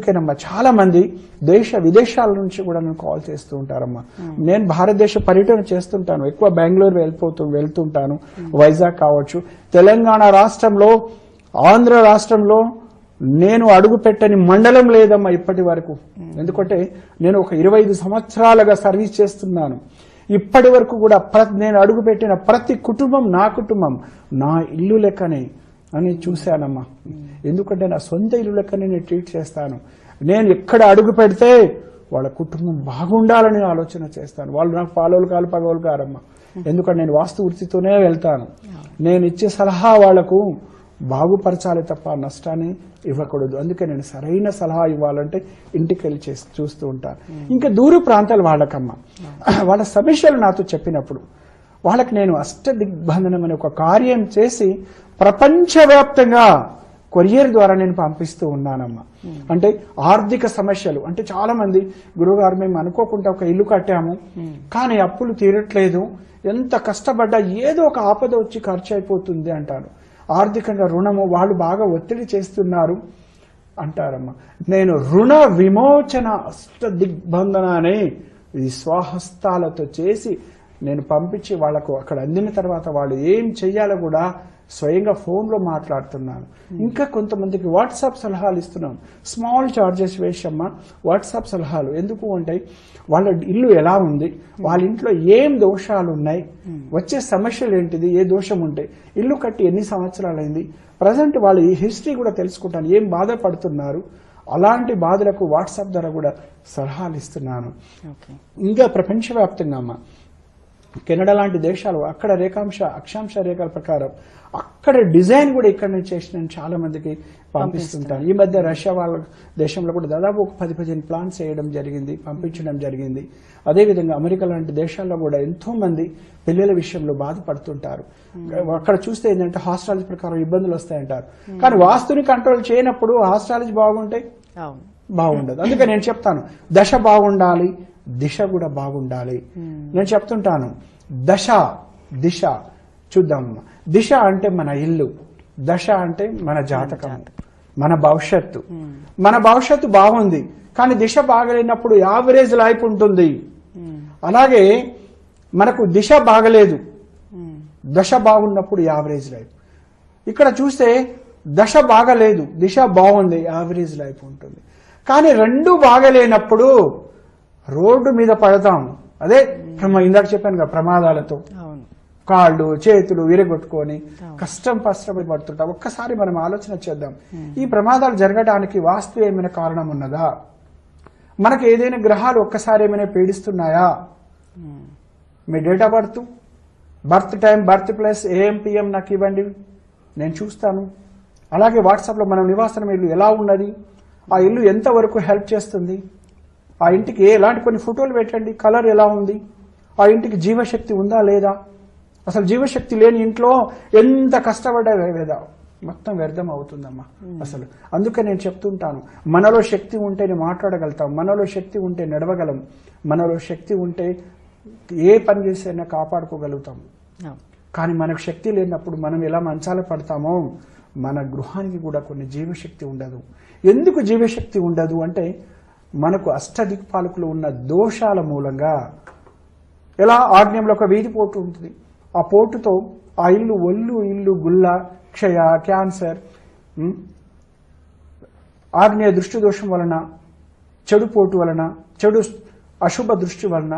ఓకేనమ్మా చాలా మంది దేశ విదేశాల నుంచి కూడా నన్ను కాల్ చేస్తూ ఉంటారమ్మా. నేను భారతదేశ పర్యటన చేస్తుంటాను. ఎక్కువ బెంగళూరు వెళ్ళిపోతూ వెళ్తుంటాను. వైజాగ్ కావచ్చు. తెలంగాణ రాష్ట్రంలో ఆంధ్ర రాష్ట్రంలో నేను అడుగు పెట్టని మండలం లేదమ్మా ఇప్పటి వరకు. ఎందుకంటే నేను ఒక ఇరవై ఐదు సంవత్సరాలుగా సర్వీస్ చేస్తున్నాను. ఇప్పటి వరకు కూడా నేను అడుగు పెట్టిన ప్రతి కుటుంబం నా కుటుంబం. నా ఇల్లు లెక్కనే అని చూశానమ్మా. ఎందుకంటే నా సొంత ఇల్లు లెక్కనే నేను ట్రీట్ చేస్తాను. నేను ఎక్కడ అడుగు పెడితే వాళ్ళ కుటుంబం బాగుండాలని ఆలోచన చేస్తాను. వాళ్ళు నాకు పాలోలు కాలు పగోలు కారమ్మా. ఎందుకంటే నేను వాస్తు వృత్తితోనే వెళ్తాను. నేను ఇచ్చే సలహా వాళ్ళకు బాగుపరచాలి తప్ప నష్టాన్ని ఇవ్వకూడదు. అందుకే నేను సరైన సలహా ఇవ్వాలంటే ఇంటికి వెళ్ళి చేసి చూస్తూ ఉంటాను. ఇంకా దూర ప్రాంతాల వాళ్ళకమ్మా. వాళ్ళ సమస్యలు నాతో చెప్పినప్పుడు వాళ్ళకి నేను అష్ట దిగ్బంధనం అనే ఒక కార్యం చేసి ప్రపంచవ్యాప్తంగా కొరియర్ ద్వారా నేను పంపిస్తూ ఉన్నానమ్మా. అంటే ఆర్థిక సమస్యలు. అంటే చాలా మంది గురువుగారు మేము అనుకోకుండా ఒక ఇల్లు కట్టాము. కానీ అప్పులు తీరట్లేదు. ఎంత కష్టపడ్డా ఏదో ఒక ఆపద వచ్చి ఖర్చు అయిపోతుంది అంటారు. ఆర్థికంగా రుణము వాళ్ళు బాగా ఒత్తిడి చేస్తున్నారు అంటారమ్మా. నేను రుణ విమోచన అష్ట దిగ్బంధన అనే ఈ స్వహస్తాలతో చేసి నేను పంపించి వాళ్ళకు అక్కడ అందిన తర్వాత వాళ్ళు ఏం చెయ్యాలో కూడా స్వయంగా ఫోన్లో మాట్లాడుతున్నాను. ఇంకా కొంతమందికి వాట్సాప్ సలహాలు ఇస్తున్నాం. స్మాల్ చార్జెస్ వేసమ్మా వాట్సాప్ సలహాలు. ఎందుకు అంటే వాళ్ళ ఇల్లు ఎలా ఉంది వాళ్ళ ఇంట్లో ఏం దోషాలు ఉన్నాయి వచ్చే సమస్యలు ఏంటిది ఏ దోషం ఉంటే ఇల్లు కట్టి ఎన్ని సంవత్సరాలైంది ప్రజెంట్ వాళ్ళ ఈ హిస్టరీ కూడా తెలుసుకుంటాను ఏం బాధపడుతున్నారు అలాంటి బాధలకు వాట్సాప్ ద్వారా కూడా సలహాలు ఇస్తున్నాను. ఇంకా ప్రపంచవ్యాప్తంగా అమ్మ కెనడా లాంటి దేశాలు అక్కడ రేఖాంశ అక్షాంశ రేఖల ప్రకారం అక్కడ డిజైన్ కూడా ఇక్కడ నుంచి చేసి నేను చాలా మందికి పంపిస్తుంటాను ఈ మధ్య రష్యా వాళ్ళ దేశంలో కూడా దాదాపు ఒక పది పదిహేను ప్లాన్స్ వేయడం జరిగింది పంపించడం జరిగింది. అదేవిధంగా అమెరికా లాంటి దేశాల్లో కూడా ఎంతో మంది పిల్లల విషయంలో బాధపడుతుంటారు. అక్కడ చూస్తే ఏంటంటే హాస్ట్రాలజీ ప్రకారం ఇబ్బందులు వస్తాయంటారు. కానీ వాస్తుని కంట్రోల్ చేయనప్పుడు హాస్ట్రాలజీ బాగుంటే అవును. బాగుండదు. అందుకే నేను చెప్తాను దశ బాగుండాలి దిశ కూడా బాగుండాలి. నేను చెప్తుంటాను దశ దిశ చూద్దాం. దిశ అంటే మన ఇల్లు దశ అంటే మన జాతకం మన భవిష్యత్తు. మన భవిష్యత్తు బాగుంది కానీ దిశ బాగలేనప్పుడు యావరేజ్ లైఫ్ ఉంటుంది. ఉమ్, అలాగే మనకు దిశ బాగలేదు. దశ బాగున్నప్పుడు యావరేజ్ లైఫ్. ఇక్కడ చూస్తే దశ బాగలేదు దిశ బాగుంది యావరేజ్ లైఫ్ ఉంటుంది. కానీ రెండు బాగలేనప్పుడు రోడ్డు మీద పడతాం. అదే ఇందాక చెప్పాను కదా ప్రమాదాలతో. కాళ్ళు చేతులు విరగొట్టుకొని. కష్టం కష్టం పడుతుంటాం. ఒక్కసారి మనం ఆలోచన చేద్దాం. ఈ ప్రమాదాలు జరగడానికి వాస్తు ఏమైనా కారణం ఉన్నదా? మనకు ఏదైనా గ్రహాలు ఒక్కసారి ఏమైనా పీడిస్తున్నాయా? మీ date of birth birth time birth place AM PM నాకు ఇవ్వండి. నేను చూస్తాను. అలాగే వాట్సాప్లో మన నివాసనం ఇల్లు ఎలా ఉన్నది? ఆ ఇల్లు ఎంతవరకు హెల్ప్ చేస్తుంది? ఆ ఇంటికి ఎలాంటి కొన్ని ఫోటోలు పెట్టండి కలర్ ఎలా ఉంది ఆ ఇంటికి జీవశక్తి ఉందా లేదా? అసలు జీవశక్తి లేని ఇంట్లో ఎంత కష్టపడ్డా లేదా? మొత్తం వ్యర్థం అవుతుందమ్మా అసలు. అందుకే నేను చెప్తుంటాను మనలో శక్తి ఉంటేనే మాట్లాడగలుగుతాం మనలో శక్తి ఉంటే నడవగలం మనలో శక్తి ఉంటే ఏ పని చేసైనా కాపాడుకోగలుగుతాం. కానీ మనకు శక్తి లేనప్పుడు మనం ఎలా మంచాల పడతామో మన గృహానికి కూడా కొన్ని జీవశక్తి ఉండదు. ఎందుకు జీవశక్తి ఉండదు అంటే మనకు అష్టదిక్పాలకులు ఉన్న దోషాల మూలంగా ఎలా ఆగ్నేయంలో ఒక వీధి పోటు ఉంటుంది. ఆ పోటుతో ఆ ఇల్లు ఒళ్ళు ఇల్లు గుల్ల క్షయ క్యాన్సర్ ఆగ్నేయ దృష్టి దోషం వలన చెడు పోటు వలన చెడు అశుభ దృష్టి వలన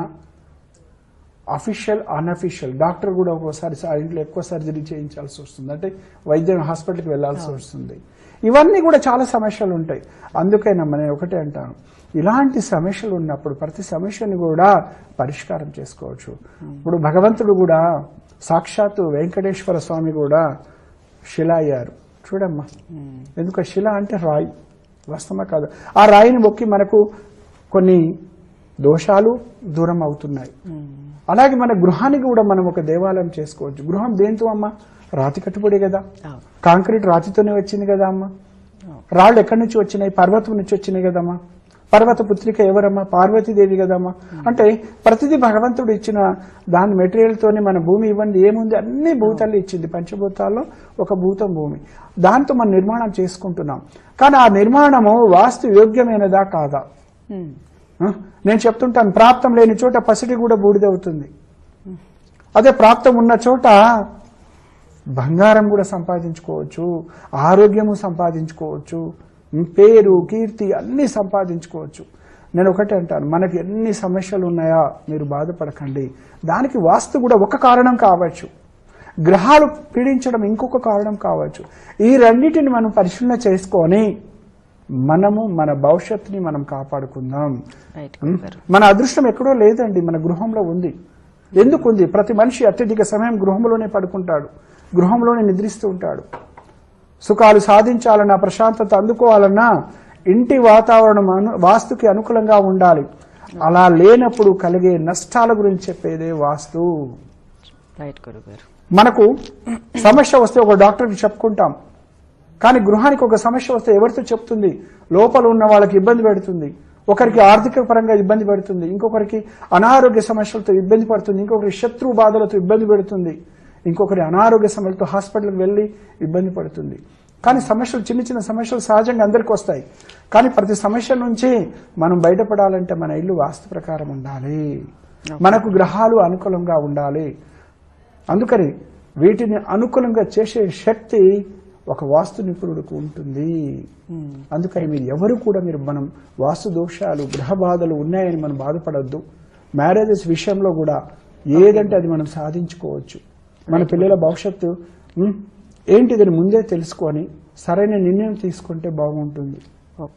అఫీషియల్ అన్అఫీషియల్ డాక్టర్ కూడా ఒక్కోసారి ఆ ఇంట్లో ఎక్కువ సర్జరీ చేయించాల్సి వస్తుంది. అంటే వైద్యం హాస్పిటల్కి వెళ్ళాల్సి వస్తుంది. ఇవన్నీ కూడా చాలా సమస్యలు ఉంటాయి. అందుకేనమ్మా నేను ఒకటే అంటాను. ఇలాంటి సమస్యలు ఉన్నప్పుడు ప్రతి సమస్యని కూడా పరిష్కారం చేసుకోవచ్చు. ఇప్పుడు భగవంతుడు కూడా సాక్షాత్తు వెంకటేశ్వర స్వామి కూడా శిల అయ్యారు. చూడమ్మా. ఎందుకు? శిల అంటే రాయి. వాస్తవమా కాదు. ఆ రాయిని మొక్కి మనకు కొన్ని దోషాలు దూరం అవుతున్నాయి. అలాగే మన గృహానికి కూడా మనం ఒక దేవాలయం చేసుకోవచ్చు. గృహం దేంతో అమ్మ? రాతి కట్టుబడి కదా. కాంక్రీట్ రాతితోనే వచ్చింది కదా అమ్మ. రాళ్ళు ఎక్కడి నుంచి వచ్చినాయి? పర్వతం నుంచి వచ్చినాయి కదమ్మా పర్వత పుత్రిక ఎవరమ్మా? పార్వతీదేవి కదమ్మా. అంటే ప్రతిదీ భగవంతుడు ఇచ్చిన దాని మెటీరియల్ తోనే మన భూమి ఇవ్వండి ఏముంది? అన్ని భూతాలు ఇచ్చింది. పంచభూతాల్లో ఒక భూతం భూమి. దాంతో మనం నిర్మాణం చేసుకుంటున్నాం. కానీ ఆ నిర్మాణము వాస్తు యోగ్యమైనదా కాదా? నేను చెప్తుంటాను ప్రాప్తం లేని చోట పసిడి కూడా బూడిదవుతుంది. అదే ప్రాప్తం ఉన్న చోట బంగారం కూడా సంపాదించుకోవచ్చు ఆరోగ్యము సంపాదించుకోవచ్చు పేరు కీర్తి అన్ని సంపాదించుకోవచ్చు. నేను ఒకటే అంటాను మనకి ఎన్ని సమస్యలు ఉన్నాయా మీరు బాధపడకండి. దానికి వాస్తు కూడా ఒక కారణం కావచ్చు. గ్రహాలు పీడించడం ఇంకొక కారణం కావచ్చు. ఈ రెండింటిని మనం పరిశీలన చేసుకొని మనము మన భవిష్యత్తుని మనం కాపాడుకుందాం. మన అదృష్టం ఎక్కడో లేదండి మన గృహంలో ఉంది. ఎందుకు ఉంది ప్రతి మనిషి అత్యధిక సమయం గృహంలోనే పడుకుంటాడు. గృహంలోనే నిద్రిస్తూ ఉంటాడు. సుఖాలు సాధించాలన్నా ప్రశాంతత అందుకోవాలన్నా ఇంటి వాతావరణం అను వాస్తుకి అనుకూలంగా ఉండాలి. అలా లేనప్పుడు కలిగే నష్టాల గురించి చెప్పేదే వాస్తు. మనకు సమస్య వస్తే ఒక డాక్టర్కి చెప్పుకుంటాం. కానీ గృహానికి ఒక సమస్య వస్తే ఎవరితో చెప్తుంది? లోపల ఉన్న వాళ్ళకి ఇబ్బంది పెడుతుంది. ఒకరికి ఆర్థిక పరంగా ఇబ్బంది పెడుతుంది. ఇంకొకరికి అనారోగ్య సమస్యలతో ఇబ్బంది పడుతుంది. ఇంకొకరికి శత్రు బాధలతో ఇబ్బంది పెడుతుంది. ఇంకొకరి అనారోగ్య సమస్యలతో హాస్పిటల్కి వెళ్ళి ఇబ్బంది పడుతుంది. కానీ సమస్యలు చిన్న చిన్న సమస్యలు సహజంగా అందరికీ వస్తాయి. కానీ ప్రతి సమస్య నుంచి మనం బయటపడాలంటే మన ఇల్లు వాస్తు ప్రకారం ఉండాలి. మనకు గ్రహాలు అనుకూలంగా ఉండాలి. అందుకని వీటిని అనుకూలంగా చేసే శక్తి ఒక వాస్తు నిపుణుడికి ఉంటుంది. ఉమ్. అందుకని మీరు ఎవరు కూడా మీరు మనం వాస్తు దోషాలు గ్రహ బాధలు ఉన్నాయని మనం బాధపడద్దు. మ్యారేజెస్ విషయంలో కూడా ఏదంటే అది మనం సాధించుకోవచ్చు. మన పిల్లల భవిష్యత్తు ఏంటిదని ముందే తెలుసుకొని సరైన నిర్ణయం తీసుకుంటే బాగుంటుంది. ఓకే.